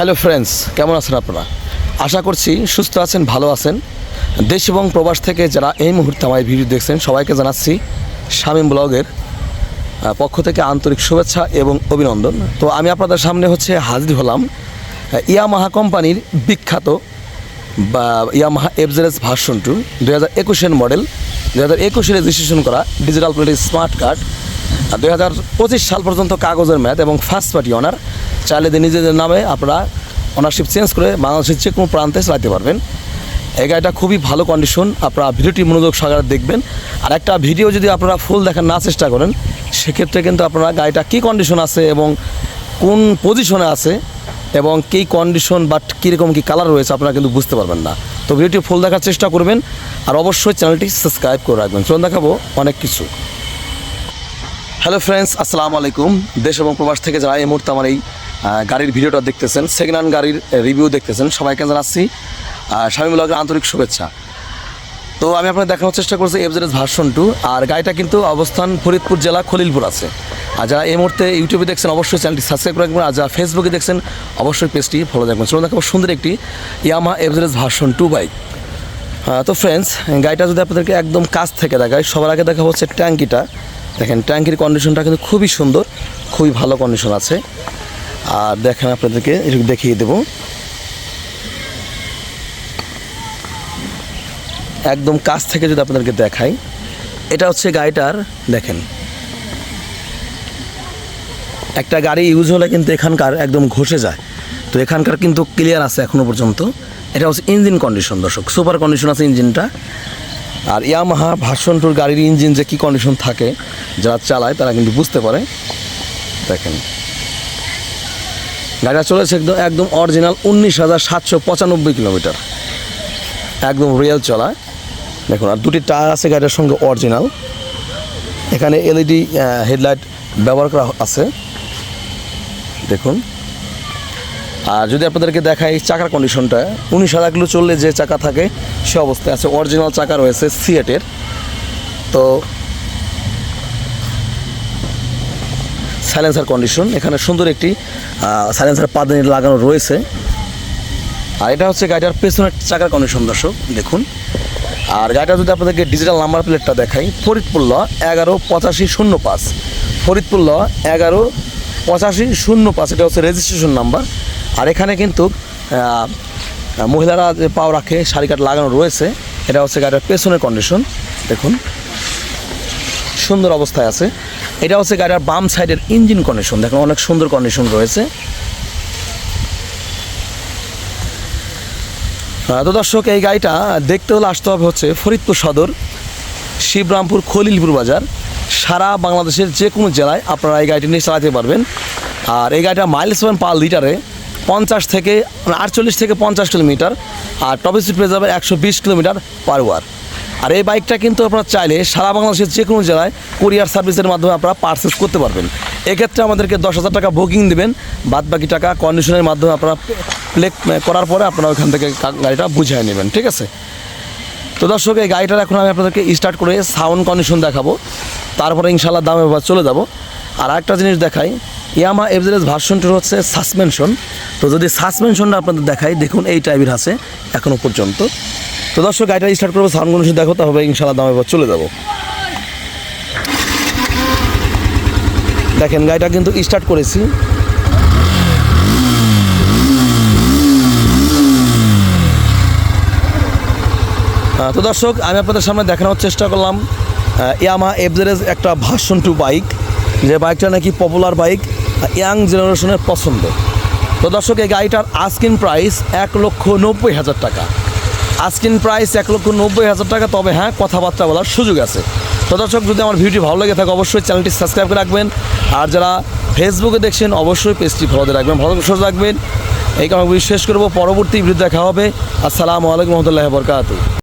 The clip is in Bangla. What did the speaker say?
হ্যালো ফ্রেন্ডস, কেমন আছেন আপনারা? আশা করছি সুস্থ আছেন, ভালো আছেন। দেশ এবং প্রবাস থেকে যারা এই মুহূর্তে আমার ভিডিও দেখছেন, সবাইকে জানাচ্ছি শামীম ব্লগের পক্ষ থেকে আন্তরিক শুভেচ্ছা এবং অভিনন্দন। তো আমি আপনাদের সামনে হচ্ছে হাজির হলাম ইয়ামাহা কোম্পানির বিখ্যাত, বা ইয়ামাহা এফজেরেস ভার্সন টু দু হাজার একুশের মডেল দু হাজার একুশে রেজিস্ট্রেশন করা ডিজিটাল প্লেটের স্মার্ট কার্ড দুই হাজার পঁচিশ সাল পর্যন্ত কাগজের ম্যাথ এবং ফার্স্ট পার্টি অনার চাইলে নিজেদের নামে আপনারা অনারশিপ চেঞ্জ করে বাংলাদেশের যে কোনো প্রান্তে চালাতে পারবেন। এই গাড়িটা খুবই ভালো কন্ডিশন আপনারা ভিডিওটি মনোযোগ সহকারে দেখবেন। আর একটা ভিডিও যদি আপনারা ফুল দেখার না চেষ্টা করেন, সেক্ষেত্রে কিন্তু আপনারা গাড়িটা কী কন্ডিশন আছে এবং কোন পজিশনে আছে এবং কী কন্ডিশন বা কীরকম কী কালার রয়েছে আপনারা কিন্তু বুঝতে পারবেন না। তো ভিডিওটি ফুল দেখার চেষ্টা করবেন আর অবশ্যই চ্যানেলটি সাবস্ক্রাইব করে রাখবেন। চলুন দেখাবো অনেক কিছু। হ্যালো ফ্রেন্ডস আসসালামু আলাইকুম। দেশ এবং প্রবাস থেকে যারা এই মুহূর্তে আমার এই গাড়ির ভিডিওটা দেখতেছেন, সেকেন্ড হ্যান্ড গাড়ির রিভিউ দেখতেছেন। সবাইকে জানাচ্ছি স্বামী আন্তরিক শুভেচ্ছা। তো আমি আপনাদের দেখানোর চেষ্টা করছি এফজেডএস ভার্সন টু আর গাড়িটা কিন্তু অবস্থান ফরিদপুর জেলা খলিলপুর আছে। আর যারা এই মুহূর্তে ইউটিউবে দেখছেন, অবশ্যই চ্যানেলটি সাবস্ক্রাইব করে রাখবেন, আর যারা ফেসবুকে দেখছেন, অবশ্যই পেজটি ফলো রাখবেন চলুন দেখাবো সুন্দর একটি Yamaha FZS version two bike তো ফ্রেন্ডস গাড়িটা যদি আপনাদেরকে একদম কাছ থেকে দেখায় সবার আগে দেখা হচ্ছে ট্যাঙ্কিটা। দেখেন, ট্যাঙ্কির কন্ডিশনটা কিন্তু খুবই সুন্দর, খুবই ভালো কন্ডিশন আছে। আর দেখেন আপনাদেরকে একটু দেখিয়ে দেবো। একদম কাছ থেকে যদি আপনাদেরকে দেখাই, এটা হচ্ছে গাড়িটার, দেখেন। একটা গাড়ি ইউজ হলে কিন্তু এখানকার একদম ঘষে যায়। তো এখানকার কিন্তু ক্লিয়ার আছে এখনও পর্যন্ত। এটা হচ্ছে ইঞ্জিন কন্ডিশন দর্শক। সুপার কন্ডিশন আছে ইঞ্জিনটা আর ইয়ামাহা ভার্সন টুর গাড়ির ইঞ্জিন যে কী কন্ডিশন থাকে, যারা চালায়, তারা কিন্তু বুঝতে পারে। দেখেন। গাড়িটা চলেছে একদম একদম অরিজিনাল উনিশ হাজার সাতশো পঁচানব্বই কিলোমিটার। একদম রিয়েল চলা। দেখুন, আর দুটি টায়ার আছে গাড়ির সঙ্গে অরিজিনাল এখানে এলইডি হেডলাইট ব্যবহার করা আছে। দেখুন। আর যদি আপনাদেরকে দেখাই চাকার কন্ডিশনটা উনিশ হাজার কিলো চললে যে চাকা থাকে, সে অবস্থায় আছে অরিজিনাল চাকা রয়েছে সিয়েটের তো সাইলেন্সার কন্ডিশন। এখানে সুন্দর একটি সাইলেন্সার পাদানি লাগানো রয়েছে। আর এটা হচ্ছে গাড়িটার পেছনের চাকার কন্ডিশন দর্শক, দেখুন। আর গাড়িটা যদি আপনাদেরকে ডিজিটাল নাম্বার প্লেটটা দেখাই, ফরিদপুর ল এগারো পঁচাশি শূন্য পাঁচ। ফরিদপুর ল এগারো পঁচাশি শূন্য পাঁচ, এটা হচ্ছে রেজিস্ট্রেশন নাম্বার আর এখানে কিন্তু মহিলারা যে পাও রাখে, শাড়ি কাট লাগানো রয়েছে, এটা হচ্ছে গাড়িটার পেছনের কন্ডিশন দেখুন। সুন্দর অবস্থায় আছে। এটা হচ্ছে গাড়ির বাম সাইডের ইঞ্জিন কন্ডিশন দেখুন অনেক সুন্দর কন্ডিশন রয়েছে। তো দর্শক, এই গাড়িটা দেখতে হলে আসতে হবে হচ্ছে ফরিদপুর সদর, শিবরামপুর, খলিলপুর বাজার। সারা বাংলাদেশের যে কোনো জেলায় আপনারা এই গাড়িটি নিয়ে চালাতে পারবেন। আর এই গাড়িটা মাইলেজ পাবেন পার লিটারে পঞ্চাশ থেকে আটচল্লিশ থেকে পঞ্চাশ কিলোমিটার, আর টপ স্পিড পেয়ে যাবে একশো বিশ কিলোমিটার পার ওয়ার আর এই বাইকটা কিন্তু আপনারা চাইলে সারা বাংলাদেশের যে কোনো জেলায় কুরিয়ার সার্ভিসের মাধ্যমে আপনারা পারচেস করতে পারবেন। এক্ষেত্রে আমাদেরকে দশ হাজার টাকা বুকিং দেবেন বাদ বাকি টাকা কন্ডিশনের মাধ্যমে আপনারা প্লে করার পরে আপনারা ওখান থেকে গাড়িটা বুঝিয়ে নেবেন, ঠিক আছে? তো দর্শক, এই গাড়িটার এখন আমি আপনাদেরকে স্টার্ট করে সাউন্ড কন্ডিশন দেখাবো। তারপরে ইনশাল্লাহ দামে চলে যাব। আর একটা জিনিস দেখাই ইয়ামা এভারেজ ভার্সনটির হচ্ছে সাসপেনশন তো যদি সাসপেনশনটা আপনাদের দেখাই, দেখুন এই টাইপের আছে এখনও পর্যন্ত। তো দর্শক গাড়িটা স্টার্ট করব। সাউন্ড কন্ডিশন দেখো তাহলে ইনশাল্লাহ দামে এবার চলে যাব। দেখেন, গাড়িটা কিন্তু স্টার্ট করেছি। তো দর্শক, আমি আপনাদের সামনে দেখানোর চেষ্টা করলাম ইয়ামা এফজেরেজ একটা ভার্সন টু বাইক যে বাইকটা নাকি পপুলার বাইক ইয়াং জেনারেশনের পছন্দ। তো দর্শক, এই গাড়িটার আস্কিন প্রাইস এক লক্ষ নব্বই হাজার টাকা। আস্কিন প্রাইস এক লক্ষ নব্বই হাজার টাকা, তবে হ্যাঁ কথাবার্তা বলার সুযোগ আছে। তো দর্শক, যদি আমার ভিডিওটি ভালো লেগে থাকে, অবশ্যই চ্যানেলটি সাবস্ক্রাইব করে রাখবেন। আর যারা ফেসবুকে দেখছেন, অবশ্যই পেজটি ফলোতে রাখবেন, ভালো সুযোগ রাখবেন। এই কারণে শেষ করব, পরবর্তী ভিডিও দেখা হবে। আসসালামু আলাইকুম রহমতুল্লাহ বরকাত